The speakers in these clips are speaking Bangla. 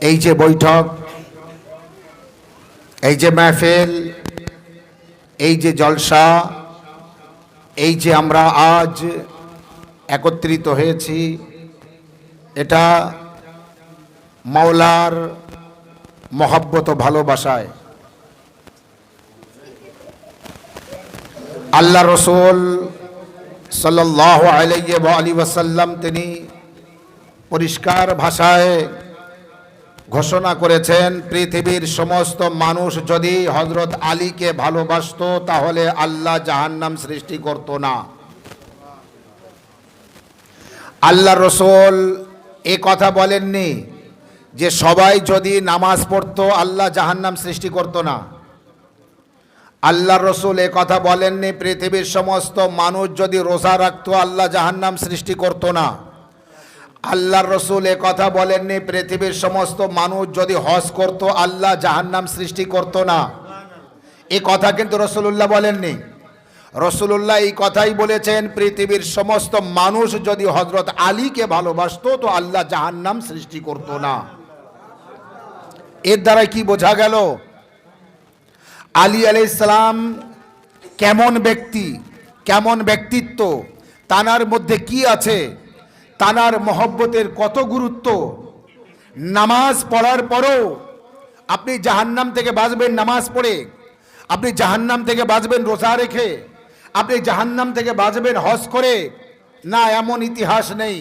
এই যে বৈঠক, এই যে মাহফিল, এই যে জলসা, এই যে আমরা আজ একত্রিত হয়েছি, এটা মাওলার মহাব্বত ভালোবাসায়। আল্লাহ রসুল সাল্লাহ আলাইহি আলী ওয়াসাল্লাম তিনি পরিষ্কার ভাষায় ঘোষণা করেছেন, পৃথিবীর সমস্ত মানুষ যদি হজরত আলীকে ভালোবাসত, তাহলে আল্লাহ জাহান্নাম সৃষ্টি করত না। আল্লাহ রসুল এ কথা বলেননি যে সবাই যদি নামাজ পড়তো, আল্লাহ জাহান্নাম সৃষ্টি করতো না। আল্লাহ রসুল এ কথা বলেননি, পৃথিবীর সমস্ত মানুষ যদি রোজা রাখতো, আল্লাহ জাহান্নাম সৃষ্টি করতো না। আল্লাহর রসুল এ কথা বলেননি, পৃথিবীর সমস্ত মানুষ যদি হজ করত, আল্লাহ জাহান্নাম সৃষ্টি করত না। এ কথা কিন্তু রসুল্লাহ বলেননি। রসুল্লাহ এই কথাই বলেছেন, পৃথিবীর সমস্ত মানুষ যদি হজরত আলীকে ভালোবাসতো, তো আল্লাহ জাহান্নাম সৃষ্টি করত না। এর দ্বারা কি বোঝা গেল? আলী আলাই ইসলাম কেমন ব্যক্তি, কেমন ব্যক্তিত্ব, তানার মধ্যে কি আছে? তানার মহব্বতের কত গুরুত্ব? নামাজ পড়ার পরও আপনি জাহান্নাম থেকে বাঁচবেন নামাজ পড়ে, আপনি জাহান্নাম থেকে বাঁচবেন রোজা রেখে, আপনি জাহান্নাম থেকে বাঁচবেন হজ করে, না, এমন ইতিহাস নেই।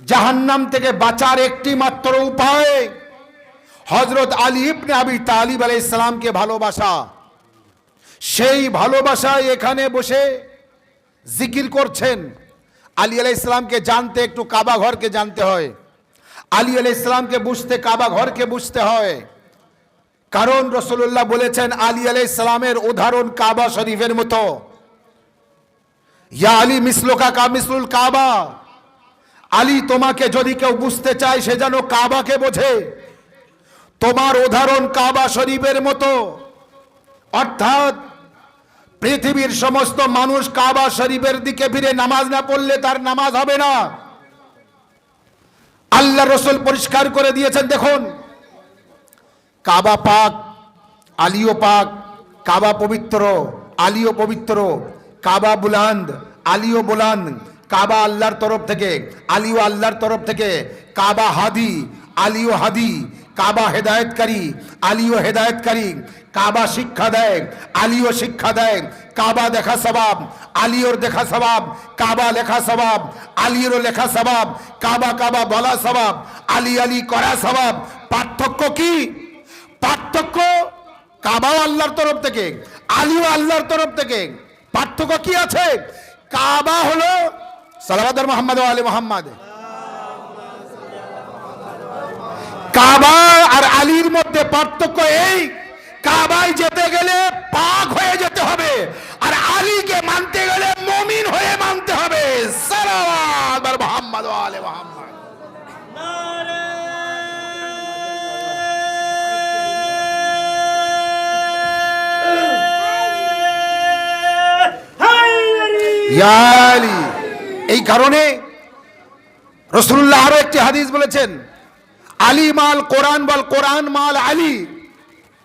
জাহান্নাম থেকে বাঁচার একটি মাত্র উপায় হজরত আলী ইবনে আবি তালিব আলাই ইসলামকে ভালোবাসা। সেই ভালোবাসায় এখানে বসে জিকির করছেন। আলী আলাই ইসলামকে জানতে, একটু কাবা ঘরকে জানতে হয়। আলী আলাই ইসলামকে বুঝতে, কাবা ঘরকে বুঝতে হয়। কারণ রসুল্লাহ বলেছেন, আলী আলাই ইসলামের উদাহরণ কাবা শরীফের মতো। ইয়া আলী, মিসলোকা কা, মিসলুল কাবা। আলী, তোমাকে যদি কেউ বুঝতে চায়, সে যেন কাবাকে বোঝে। তোমার উদাহরণ কাবা শরীফের মতো। অর্থাৎ পৃথিবীর সমস্ত মানুষ কাবা শরীফের দিকে ফিরে নামাজ না পড়লে তার নামাজ হবে না। আল্লাহ রসুল পরিষ্কার করে দিয়েছেন, দেখুন। কাবা পাক, আলিও পাক, কাবা পবিত্র, আলিও পবিত্র, কাবা বুলান্দ, আলিও বুলান্দ, কাবা আল্লাহর তরফ থেকে, আলিও আল্লাহর তরফ থেকে, কাবা হাদি, আলিও হাদি কাবা হেদায়তকারী আলিও হেদায়তকারী কাবা শিক্ষা দেয়, আলিও শিক্ষা দেয়, কাবা দেখা স্বভাব, আলিওর দেখা স্বভাব, কাবা লেখা স্বভাব আলিওর লেখা স্বভাব, কাবা কাবা বলা স্বভাব, আলি আলি করা স্বভাব, পার্থক্য কি? পার্থক্য কাবাও আল্লাহর তরফ থেকে, আলিও আল্লাহর তরফ থেকে, পার্থক্য কি আছে? কাবা হলো সালাবাদ মোহাম্মদ আলী মোহাম্মদ। কাবা আর আলীর মধ্যে পার্থক্য এই, কাবায় যেতে গেলে পাক হয়ে যেতে হবে, আর আলীকে মানতে গেলে মমিন হয়ে মানতে হবে। এই কারণে রসুল্লাহ আরও একটি হাদিস বলেছেন আলী মাল কোরআন বল, কোরআন মাল আলী।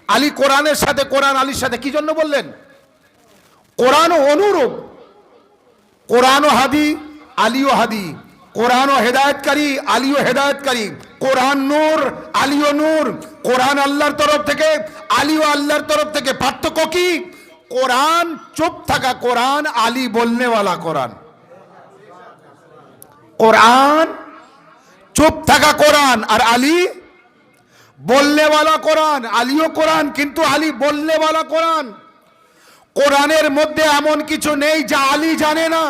আলী কোরআনের সাথে, কোরআন আলীর সাথে কি জন্য বললেন? কোরআন অনুরূপ। কোরআন ও হাদি, আলীও হাদি। কোরআন ও হেদায়তকারী, আলীও হেদায়তকারী। কোরআন নূর, আলীও নূর। কোরআন আল্লাহর তরফ থেকে, আলীও আল্লাহর তরফ থেকে। পার্থক্য কি? কোরআন চুপ থাকা, কোরআন আলী বলনেওয়ালা কোরআন। কোরআন চুপ থাকা কোরআন আর আলী বললেওয়ালা কোরআন, আলীও কোরআন, কিন্তু আলী বললেওয়ালা কোরআন। কোরআনের মধ্যে এমন কিছু নেই যা আলী জানে না,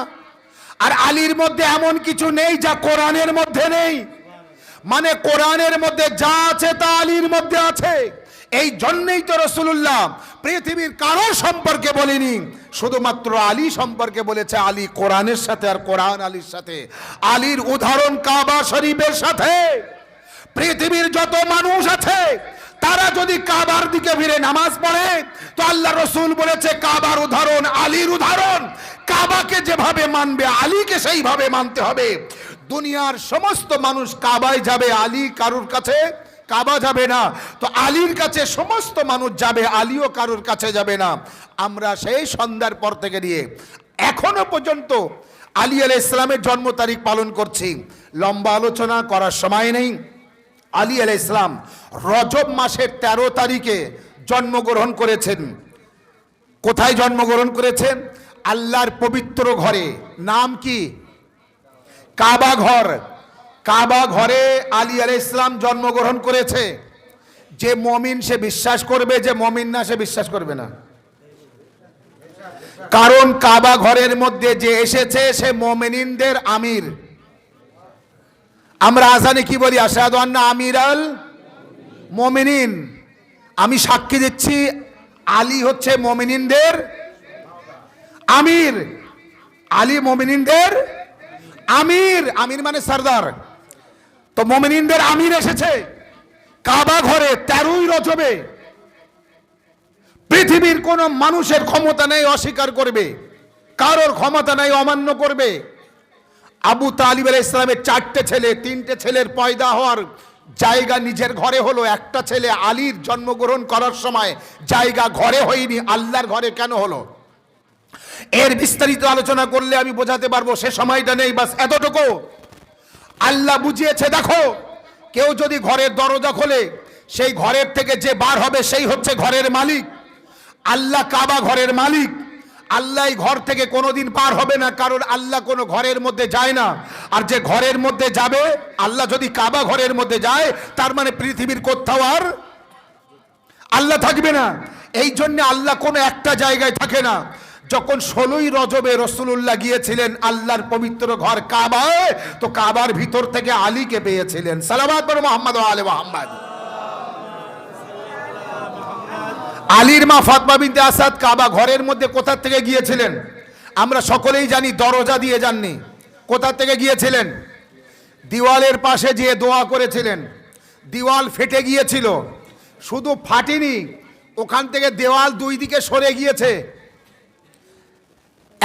আর আলীর মধ্যে এমন কিছু নেই যা কোরআনের মধ্যে নেই। মানে কোরআনের মধ্যে যা আছে তা আলীর মধ্যে আছে। এই জন্যই তো রসুল্লাহ পৃথিবীর কারও সম্পর্কে বলিনি। শুধুমাত্র আলী সম্পর্কে বলেছে, আলী কোরআনের সাথে আর কোরআন আলীর সাথে। আলীর উদাহরণ কাবা শরীফের সাথে। পৃথিবীর যত মানুষ আছে, তারা যদি কাবার দিকে ফিরে নামাজ পড়ে, তো আল্লাহ রসুল বলেছে, কাবার উদাহরণ, আলীর উদাহরণ। কাবাকে যেভাবে মানবে, আলীকে সেইভাবে মানতে হবে। দুনিয়ার সমস্ত মানুষ কাবায় যাবে, আলী কারুর কাছে কাবা যাবে না। তো আলীর কাছে সমস্ত মানুষ যাবে, আলীও কারোর কাছে যাবে না। আমরা সেই সন্ধ্যার পর থেকে নিয়ে এখনও পর্যন্ত আলী আলাহ ইসলামের জন্ম তারিখ পালন করছি। লম্বা আলোচনা করার সময় নেই। আলী আলাহ ইসলাম রজব মাসের ১৩ তারিখে জন্মগ্রহণ করেছেন। কোথায় জন্মগ্রহণ করেছেন? আল্লাহর পবিত্র ঘরে। নাম কি? কাবা ঘর। কাবা ঘরে আলী আলাহ ইসলাম জন্মগ্রহণ করেছে। যে মমিন সে বিশ্বাস করবে, যে মমিন না সে বিশ্বাস করবে না। কারণ কাবা ঘরের মধ্যে যে এসেছে, সে মমিনিনদের আমির। আমরা আজানে কি বলি? আসাদ আমির আল মমিনিন। আমি সাক্ষী দিচ্ছি, আলী হচ্ছে মমিনিনদের আমির। আলী মমিনিনদের আমির। আমির মানে সর্দার। তো মোমিনদের আমির এসেছে। কাবা ঘরে তেরোই রজবে। পৃথিবীর কোন মানুষের ক্ষমতা নেই, অস্বীকার করবে। কারোর ক্ষমতা নেই, অমান্য করবে। আবু তালিব আলাইহিস ইসলামের চারটে ছেলে, তিনটে ছেলের পয়দা হওয়ার জায়গা নিজের ঘরে হলো। একটা ছেলে আলীর জন্মগ্রহণ করার সময় জায়গা ঘরে হয়নি, আল্লাহর ঘরে কেন হলো? এর বিস্তারিত আলোচনা করলে আমি বোঝাতে পারব, সে সময়টা নেই, বাস এতটুকু। আল্লাহ বুঝিয়েছে, দেখো। কেউ যদি ঘরের দরজা খোলে, সেই ঘরের থেকে যে বার হবে, সেই হচ্ছে ঘরের মালিক। আল্লাহ কাবা ঘরের মালিক। আল্লাহ ঘর থেকে কোনোদিন পার হবে না, কারণ আল্লাহ কোনো ঘরের মধ্যে যায় না। আর যে ঘরের মধ্যে যাবে, আল্লাহ যদি কাবা ঘরের মধ্যে যায়, তার মানে পৃথিবীর কোথাও আর আল্লাহ থাকবে না। এই জন্য আল্লাহ কোনো একটা জায়গায় থাকে না। যখন ষোলোই রজবে রসুল্লাহ গিয়েছিলেন আল্লাহর পবিত্র ঘর কাবায়, তো কাবার ভিতর থেকে আলীকে পেয়েছিলেন। সালামাত মোহাম্মদ আলে মোহাম্মদ। আলীর মা ফাতমা বিনতে আসাদ কাবা ঘরের মধ্যে কোথা থেকে গিয়েছিলেন? আমরা সকলেই জানি, দরজা দিয়ে যাননি। কোথা থেকে গিয়েছিলেন? দিওয়ালের পাশে যেয়ে দোয়া করেছিলেন। দিওয়াল ফেটে গিয়েছিল। শুধু ফাটিনি, ওখান থেকে দেওয়াল দুই দিকে সরে গিয়েছে।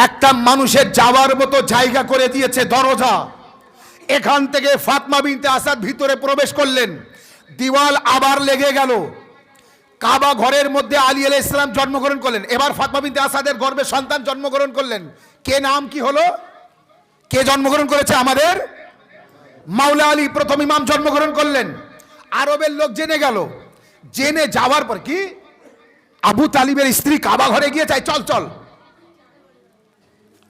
একটা মানুষের যাওয়ার মতো জায়গা করে দিয়েছে দরজা। এখান থেকে ফাতমা বিনতে আসাদ ভিতরে প্রবেশ করলেন। দিওয়াল আবার লেগে গেল। কাবা ঘরের মধ্যে আলী আলাহ ইসলাম জন্মগ্রহণ করলেন। এবার ফাতমা বিনতে আসাদের গর্বে সন্তান জন্মগ্রহণ করলেন। কে নাম, কি হলো? কে জন্মগ্রহণ করেছে আমাদের? মাওলা আলী প্রথম ইমাম জন্মগ্রহণ করলেন। আরবের লোক জেনে গেল। জেনে যাওয়ার পর কি? আবু তালিবের স্ত্রী কাবা ঘরে গিয়ে চাই চল চল।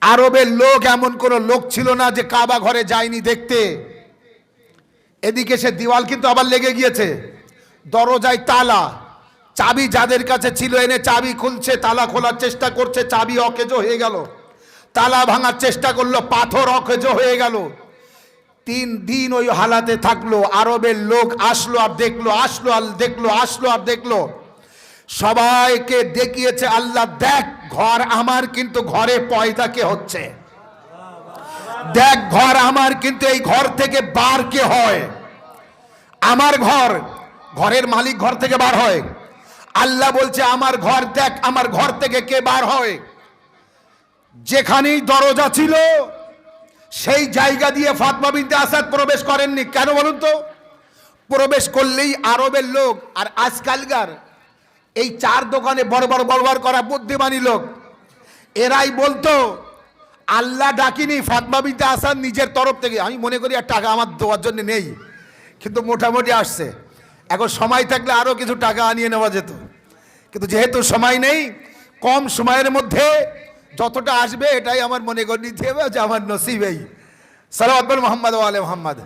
আরবের লোক এমন কোন লোক ছিল না যে কাবা ঘরে যায়নি দেখতে। এদিকে সে দিওয়াল কিন্তু আবার লেগে গিয়েছে। দরজায় তালা। চাবি যাদের কাছে ছিল, এনে চাবি খুলছে, তালা খোলার চেষ্টা করছে, চাবি অকেজো হয়ে গেল। তালা ভাঙার চেষ্টা করল, পাথর অকেজো হয়ে গেল। তিন দিন ওই হালাতে থাকল, আরবের লোক আসলো আর দেখল, আসলো আর দেখল, আসলো আর দেখল। সবাইকে দেখিয়েছে, আল্লাহ দেখ ঘর আমার, কিন্তু ঘরে পয়দা কে হচ্ছে? দেখ, ঘর আমার, কিন্তু এই ঘর থেকে বার কে হয়? আমার ঘর, ঘরের মালিক ঘর থেকে বার হয়। আল্লাহ বলছে, আমার ঘর দেখ, আমার ঘর থেকে কে বার হয়? যেখানেই দরজা ছিল, সেই জায়গা দিয়ে ফাতমা বিনতে আসাদ প্রবেশ করেননি। কেন বলুন তো? প্রবেশ করলেই আরবের লোক, আর আজকালকার এই চার দোকানে বড় বড় বড় করা বুদ্ধিমানী লোক। এরাই বলতো আল্লাহ ডাকিনি ফাতমা বিনতে আসাদ নিজের তরফ থেকে। আমি মনে করি আর টাকা আমার দেওয়ার জন্য নেই কিন্তু মোটামুটি আসছে। এখন সময় থাকলে আরও কিছু টাকা আনিয়ে নেওয়া যেত। কিন্তু যেহেতু সময় নেই কম সময়ের মধ্যে যতটা আসবে এটাই আমার মনে করে নিতে হবে যে আমার নসিবেই। সালাম মোহাম্মদ আলে মোহাম্মদ।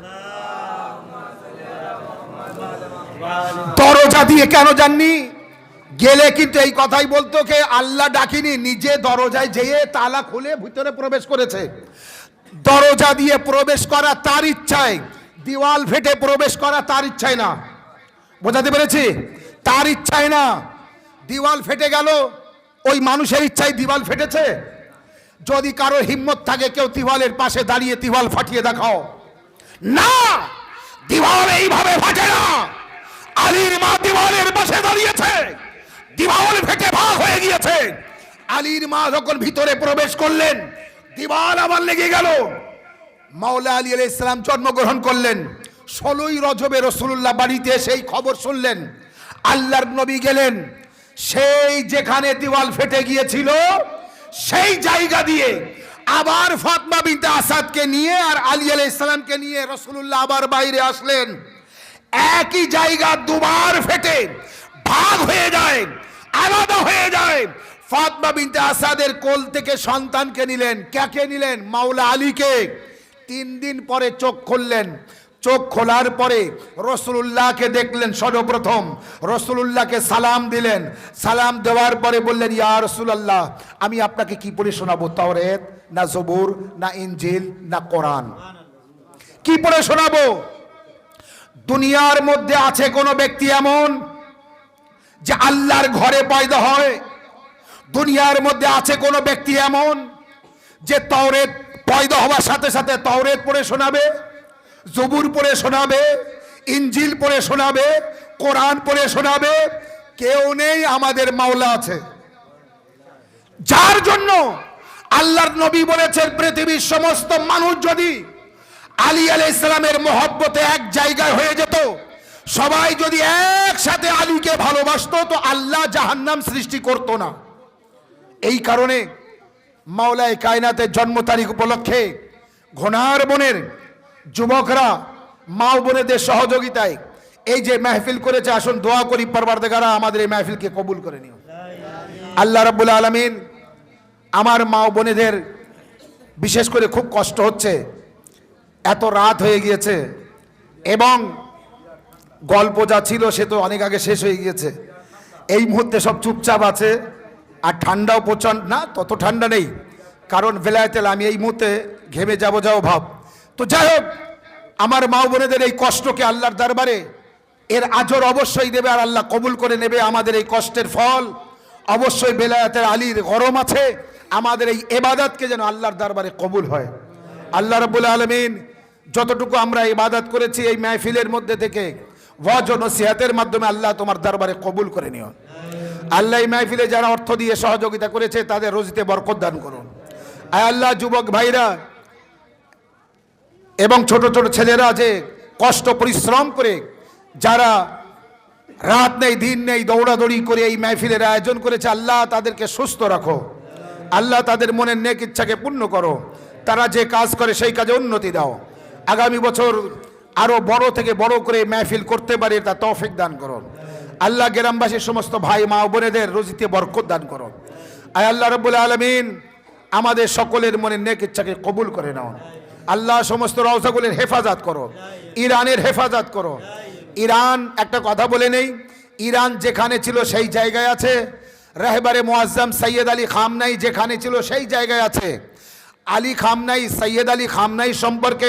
দরজা দিয়ে কেন জাননি গেলে কিন্তু এই কথাই বলতো কে, আল্লাহ ডাকিনি, নিজে দরজায় যেয়ে তালা খুলে ভিতরে প্রবেশ করেছে। দরজা দিয়ে প্রবেশ করা তার ইচ্ছায়, দিওয়াল ফেটে প্রবেশ করা তার ইচ্ছায় না। বোঝাতে পেরেছি? তার ইচ্ছায় না। দিওয়াল ফেটে গেল, ওই মানুষের ইচ্ছায় দিওয়াল ফেটেছে। যদি কারও হিম্মত থাকে, কেউ তিওয়ালের পাশে দাঁড়িয়ে তিওয়াল ফাটিয়ে দেখাও। না! দিওয়াল এইভাবে ফাটে না। আলীর মা দিওয়ালের পাশে দাঁড়িয়েছে। দিওয়াল ফেটে ভাগ হয়ে গিয়েছে। আলীর মা যখন ভিতরে প্রবেশ করলেন দিওয়াল আবার লেগে গেল। মাওলা আলী আলাইহিস সালাম জন্মগ্রহণ করলেন। ষোলোই রজবে রসুল্লাহ বাড়িতে সেই খবর শুনলেন। আল্লাহর নবী গেলেন। সেই যেখানে দেওয়াল ফেটে গিয়েছিল, সেই জায়গা দিয়ে আবার ফাতমা বিনতে আসাদকে নিয়ে আর আলী আলাহ ইসলামকে নিয়ে রসুল্লাহ আবার বাইরে আসলেন। একই জায়গা দুবার ফেটে ভাগ হয়ে যায়। আলাদা হয়ে যায়। ফাতমা বিনতে আসাদের কোল থেকে সন্তানকে নিলেন। কাকে নিলেন? মাওলা আলীকে। তিন দিন পরে চোখ খুললেন। চোখ খোলার পরে রসুল্লাহকে দেখলেন সর্বপ্রথম। রসুল্লাহকে সালাম দিলেন। সালাম দেওয়ার পরে বললেন, ইয়া রসুল্লাহ আমি আপনাকে কি পড়ে শোনাবো? তাওরেত, না জবুর, না ইঞ্জিল না কোরআন? কি পড়ে শোনাবো? দুনিয়ার মধ্যে আছে কোনো ব্যক্তি এমন যে আল্লাহর ঘরে পয়দা হয়। দুনিয়ার মধ্যে আছে কোনো ব্যক্তি এমন যে তওরেত পয়দা হওয়ার সাথে সাথে তওরেত পড়ে শোনাবে, জবুর পড়ে শোনাবে ইঞ্জিল পড়ে শোনাবে, কোরআন পড়ে শোনাবে, কেউ নেই আমাদের মাওলা আছে। যার জন্য আল্লাহর নবী বলেছেন, পৃথিবীর সমস্ত মানুষ যদি আলী আলাই ইসলামের মহব্বতে এক জায়গায় হয়ে যেত সবাই যদি একসাথে আলীকে ভালোবাসতো, তো আল্লাহ জাহান্নাম সৃষ্টি করত না। এই কারণে মাওলায় কায়নাতের জন্ম তারিখ উপলক্ষে ঘোনার বনের যুবকরা, মাও বোনেদের সহযোগিতায় এই যে মেহফিল করেছে, আসুন দোয়া করি পরবারদেগারা আমাদের এই মেহফিলকে কবুল করে নিও। আল্লাহ রাব্বুল আলমিন আমার মা ও বোনেদের বিশেষ করে খুব কষ্ট হচ্ছে, এত রাত হয়ে গিয়েছে এবং গল্প যা ছিল সে তো অনেক আগে শেষ হয়ে গিয়েছে। এই মুহূর্তে সব চুপচাপ আছে আর ঠান্ডাও প্রচণ্ড না, তত ঠান্ডা নেই। কারণ বেলায়েতেল, আমি এই মুহূর্তে ঘেমে যাব যাও ভাব। তো যাই হোক, আমার মা বোনেদের এই কষ্টকে আল্লাহর দরবারে, এর আজর অবশ্যই দেবে আর আল্লাহ কবুল করে নেবে আমাদের এই কষ্টের ফল। অবশ্যই বেলায়েতের আলীর গরম আছে, আমাদের এই এবাদাতকে যেন আল্লাহর দরবারে কবুল হয়। আল্লাহ রবুল আলমিন, যতটুকু আমরা ইবাদত করেছি এই মাহফিলের মধ্যে থেকে ওয়াজ ও নসিহাতের মাধ্যমে আল্লাহ তোমার দরবারে কবুল করে নিও। আল্লাহ মাহফিলে যারা অর্থ দিয়ে সহযোগিতা করেছে, তাদের রোজিতে বরকত দান করুন। আয় আল্লাহ, যুবক ভাইরা এবং ছোট ছোট ছেলেরা যে কষ্ট, পরিশ্রম করে যারা রাত নেই, দিন নেই, দৌড়াদৌড়ি করে এই মাহফিলের আয়োজন করেছে, আল্লাহ তাদেরকে সুস্থ রাখো। আল্লাহ তাদের মনের নেক ইচ্ছাকে পূর্ণ করো। তারা যে কাজ করে সেই কাজে উন্নতি দাও। আগামী বছর আরও বড় থেকে বড় করে মাহফিল করতে পারে, তা তৌফিক দান করো আল্লাহ গ্রামবাসীর সমস্ত ভাই মা বোনেদের রুজিতে বরকত দান করো আয় আল্লাহ রব্বুল আলমিন, আমাদের সকলের মনে নেক ইচ্ছাকে কবুল করে নাও। আল্লাহ সমস্ত রওজাগুলির হেফাজত করো, ইরানের হেফাজত করো। ইরান, একটা কথা বলে নেই, ইরান যেখানে ছিল সেই জায়গায় আছে। রাহবারে মোয়াজ্জাম সৈয়দ আলী খামনাই যেখানে ছিল সেই জায়গায় আছে। আলী খামনাই, সৈয়দ আলী খামনাই সম্পর্কে